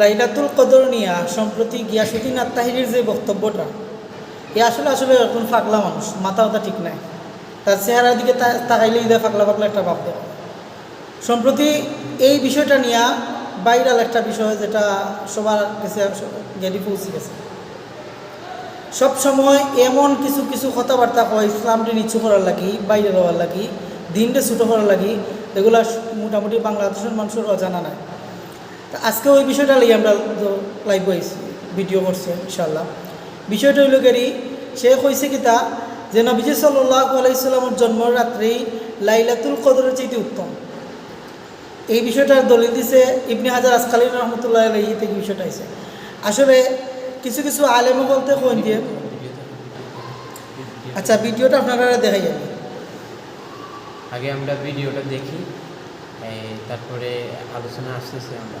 লাইলাতুল কদর নিয়া, সম্প্রতি গিয়াসুদ্দিন আত্মাহিরির যে বক্তব্যটা, এ আসলে আসলে এখন ফাগলা মানুষ, মাথা মাথা ঠিক নাই। তার চেহারার দিকে তাকাইলে ঈদে ফাগলা ফাগলা একটা ভাব দেয় সম্প্রতি এই বিষয়টা নিয়ে বাইরাল একটা বিষয় যেটা সবার কাছে গেলি পৌঁছে গেছে। সব সময় এমন কিছু কিছু কথাবার্তা হয়, ইসলামটি নিচু করার লাগি, বাইরে দেওয়ার লাগি, দিনটা ছোটো করার লাগি, এগুলা মোটামুটি বাংলাদেশের মানুষের অজানা নাই। তা আজকে ওই বিষয়টা লিয়ে আমরা লাইভ হয়েছি ভিডিও করছে ইনশাল্লাহ বিষয়টা হইল গেরি সে কইছে কিতা যে নবীজি সাল্লাহ আলাইসাল্লামের জন্ম রাত্রি লাইলাতুল কদরের চেয়ে উত্তম। এই বিষয়টার দলিল দিছে ইবনে হাজার আসকালী রহমতুল্লাহ আলহী থেকে বিষয়টা আছে আসলে কিছু কিছু আলেম বলতে কোন দিয়ে? আচ্ছা ভিডিওটা আপনারা দেখাই যাবে আগে আমরা ভিডিওটা দেখি এই, তারপরে আলোচনা আসতেছে আমরা।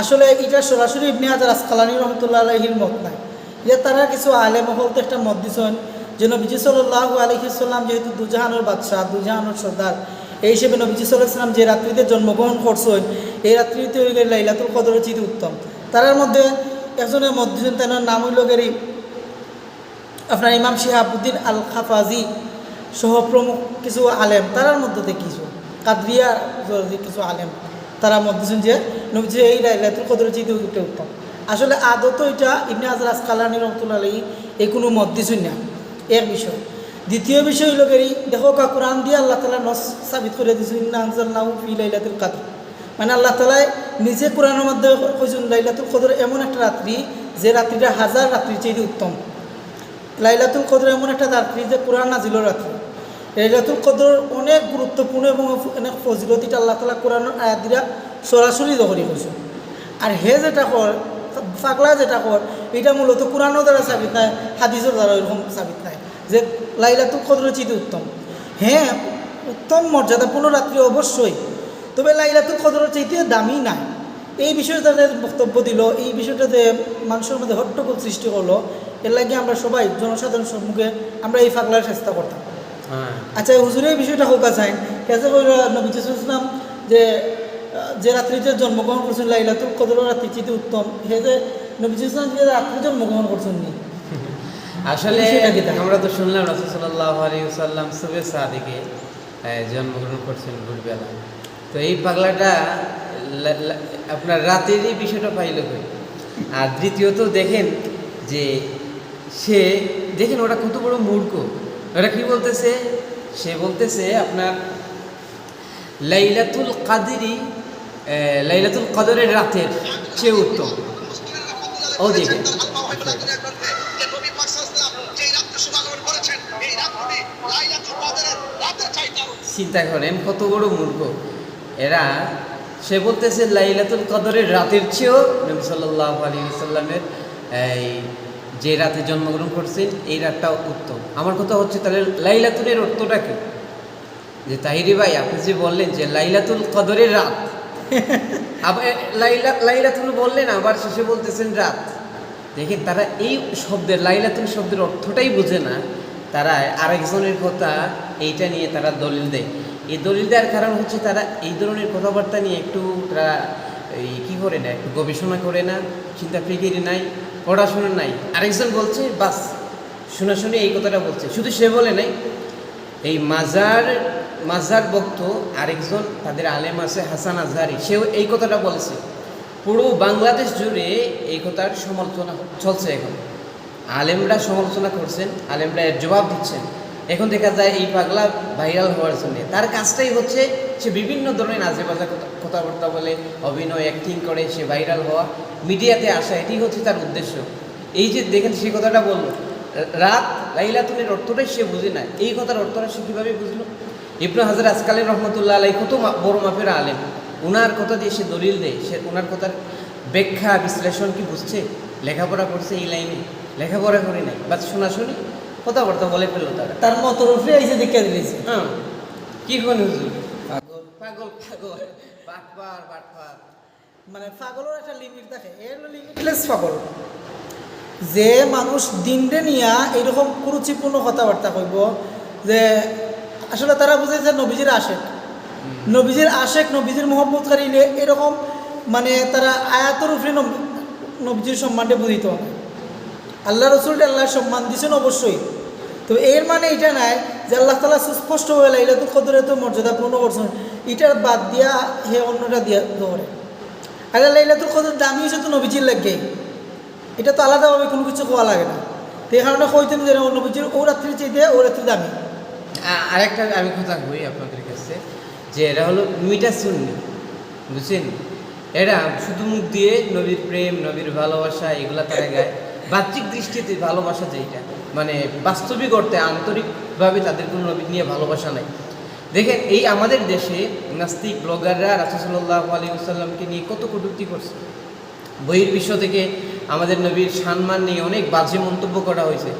আসলে এটা সরাসরি ইবনে হাজার আসকালানি রহমতুল্লাহ আলহির মত নাই। যে তারা কিছু আলেম হলতে একটা মত দিছেন যে নবীজি সাল্লাহ আলহিসাল্লাম যেহেতু দুজাহানের বাদশাহ, দুজাহানের সর্দার, এই হিসেবে নবীজি সাল্লাহাম যে রাত্রিতে জন্মগ্রহণ করছেন, এই রাত্রিতে হয়ে গেলে লাইলাতুল কদর চিত উত্তম। তারার মধ্যে একজনের দিয়েছেন তার নাম হইল গেরি আপনার ইমাম শিহাবুদ্দিন আল খাফাজি সহ প্রমুখ কিছু আলেম। তারার মধ্যে কিছু। কাদরিয়া কিছু আলেম। তারা মধ্যে যে নবীজি এই লাইলাতুল কদর চিতে উঠে উত্তম। আসলে আদত এটা ইবনে হাজার আসকালানি রহমতুল্লাহ আলী এই কোনো মত দিছুন না। এক বিষয়। দ্বিতীয় বিষয় হইল গেরি দেখো কা কোরআন দিয়ে আল্লাহ তালা নস সাবিত করে ইন্না আনজাল নাউ ফি লাইলাতুল কাদর। মানে আল্লাহ তালায় নিজে কোরআনের মধ্যে কইছেন, লাইলাতুল কদর এমন একটা রাত্রি যে রাত্রিটা হাজার রাত্রির চেয়ে উত্তম। লাইলাতুল কদর এমন একটা রাত্রি যে কোরআন নাজিল রাত্রি। লাইলাতুল কদর অনেক গুরুত্বপূর্ণ এবং অনেক ফজিলতিটা আল্লাহ তালা কোরআনের আয়াত দিরা সরাসরি দখলি হয়েছে আর হে যেটা কর, পাগলা যেটা কর, এটা মূলত কোরআনও দ্বারা সাবিত নাই হাদিসের দ্বারা এরকম সাবিত নাই যে লাইলাতুল কদর চিতে উত্তম। হ্যাঁ উত্তম মর্যাদাপূর্ণ রাত্রি অবশ্যই, তবে লাইলাতুল কদরের চাইতে দামি নাই। এই বিষয়ে তাদের বক্তব্য দিল, এই বিষয়টাতে মানুষের মধ্যে হট্টগোল সৃষ্টি করল, এর লাগে আমরা সবাই জনসাধারণ সম্মুখে আমরা এই ফাগলার চেষ্টা করতাম। আচ্ছা হুজুরে এই বিষয়টা হোক চাইন কেসে নবী ইসলাম যে যে রাত্রিতে জন্মগ্রহণ করছেন লাইলাতুল কদর রাত্রি চিতে উত্তম। সে যে নবী ইসলাম যে রাত্রি জন্মগ্রহণ করছেন নি। আসলে? আমরা তো শুনলাম রাসুল সাল্লাহ আলী সাল্লাম সুবে সাদিকে জন্মগ্রহণ করছেন ভোরবেলা। তো এই পাগলাটা আপনার রাতেরই বিষয়টা পাইল কই? আর দ্বিতীয়ত দেখেন যে সে দেখেন ওটা কত বড় মূর্খ। ওরা কি বলতেছে? সে বলতেছে আপনার লাইলাতুল কাদেরই লাইলাতুল কদরের রাতের চেয়ে উত্তম। ও আরও চিন্তা করেন, কত বড় মূর্খ। এরা, সে বলতেছে লাইলাতুল কদরের রাতের চেয়েও নবী সাল্লাহ আলী সাল্লামের এই যে রাতে জন্মগ্রহণ করছেন এই রাতটাও উত্তম। আমার কথা হচ্ছে তাহলে লাইলাতুলের অর্থটা কি? যে তাহিরি ভাই আপনি যে বললেন যে লাইলাতুল কদরের রাত আবার লাইলা লাইলাতুল বললেন আবার শেষে বলতেছেন রাত। দেখেন তারা এই শব্দের লাইলাতুল শব্দের অর্থটাই বোঝে না। তারা আরেকজনের কথা এইটা নিয়ে তারা দলিল দেয়। এই দলিল দেওয়ার কারণ হচ্ছে তারা এই ধরনের কথাবার্তা নিয়ে একটু তারা এই কী করে না একটু গবেষণা করে না চিন্তা ফিকিরি নাই। পড়াশোনা নাই। আরেকজন বলছে, বাস, শুনে শুনে এই কথাটা বলছে। শুধু সে বলে নাই, এই মাজার মাজার বক্ত আরেকজন তাদের আলেম আছে, হাসান আজহারি, সেও এই কথাটা বলেছে। পুরো বাংলাদেশ জুড়ে এই কথার সমালোচনা চলছে এখন। আলেমরা সমালোচনা করছেন, আলেমরা এর জবাব দিচ্ছেন। এখন দেখা যায় এই পাগলা ভাইরাল হওয়ার জন্য। তার কাজটাই হচ্ছে সে বিভিন্ন ধরনের আজে বাজে কথা কথাবার্তা বলে, অভিনয় অ্যাক্টিং করে, সে ভাইরাল হওয়া, মিডিয়াতে আসা, এটি হচ্ছে তার উদ্দেশ্য। এই যে দেখেন সে কথাটা বলল, রাত লাইলাতুলের অর্থটাই সে বুঝে না এই কথার অর্থটা সে কীভাবে বুঝলো? ইবনু হাজার আজকালের রহমতুল্লাহ আলাই কত বড় মাপের আলেম। ওনার কথা দিয়ে সে দলিল দেয়। সে ওনার কথার ব্যাখ্যা, বিশ্লেষণ কি বুঝছে? লেখাপড়া করছে এই লাইনে। লেখাপড়া করে নাই। বা শোনাশুনি কথাবার্তা বলে ফেলল তারা। তার মতো রূপে এসে দীক্ষা দিয়েছে। হ্যাঁ কি কোন হুজুর? পাগল। পাগল পাগল। বাটপার বাটপার। মানে পাগলের একটা লিমিট থাকে এর লিমিটলেস পাগল। যে মানুষ দিনরে নিয়া এরকম কুরুচিপূর্ণ কথাবার্তা কইব যে আসলে তারা বুঝে যে নবীজির আশেক। নবীজির আশেক নবীজির মোহাম্মদকারী এরকম মানে তারা আয়াতর উপরে নব- নবীজির সম্মানটা বুঝিত। না আল্লাহ রসুলটা আল্লাহ সম্মান দিছেন অবশ্যই। তো এর মানে এটা নাই যে আল্লাহ তালা সুস্পষ্ট হয়ে লাইলাতুল কদরে তো মর্যাদা পূর্ণ করছেন। এটার বাদ দিয়া হে অন্যটা দিয়া ধরে আরে লাইলাতুল কদর দামি হয়েছে তো নবীজির লাগে। এটা তো আলাদাভাবে কোনো কিছু কোয়া লাগে না। তো এই কারণে কইতেন যে নবীজির ও রাত্রি চাইতে ও রাত্রি দামি। আরেকটা আমি কথা কই আপনাদের কাছে, যে এরা হলো মিটা সুন্নি, বুঝছেন? এরা শুধু মুখ দিয়ে নবীর প্রেম, নবীর ভালোবাসা, এগুলা তারা গায়। বাহ্যিক দৃষ্টিতে ভালোবাসা যেটা মানে বাস্তবিক অর্থে আন্তরিকভাবে তাদের কোনো নবী নিয়ে ভালোবাসা নাই। দেখেন, এই আমাদের দেশে নাস্তিক ব্লগাররা রাসুসাল্লাহ আলী নিয়ে কত কটূক্তি করছে। বহির্বিশ্ব থেকে আমাদের নবীর সম্মান নিয়ে অনেক বাজে মন্তব্য করা হয়েছে।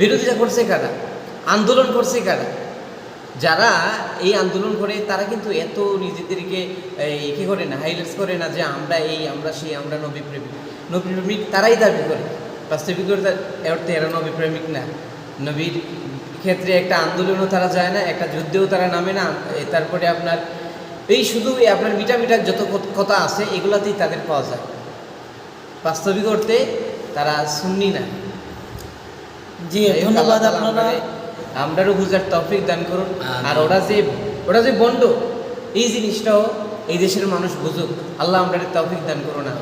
বিরোধিতা করছে কারা? আন্দোলন করছে কারা? যারা এই আন্দোলন করে, তারা কিন্তু এত নিজেদেরকে কি করে না হাইলাইটস করে না যে আমরা এই, আমরা সেই, আমরা নবী প্রেমিক নবী প্রেমিক তারাই দাবি করে। বাস্তবিকতা অর্থে এরা নবী প্রেমিক না। নবীর ক্ষেত্রে একটা আন্দোলনও তারা যায় না একটা যুদ্ধেও তারা নামে না। তারপরে আপনার এই শুধু আপনার মিটা মিটার যত কথা আছে এগুলাতেই তাদের পাওয়া যায়। বাস্তবিক অর্থে তারা শুননি না। জি ধন্যবাদ আপনারা। আমরারও বুঝার তৌফিক দান করুন। আর ওরা যে ওরা যে বন্ড এই জিনিসটাও এই দেশের মানুষ বুঝুক। আল্লাহ আমরা তৌফিক দান করুন। না।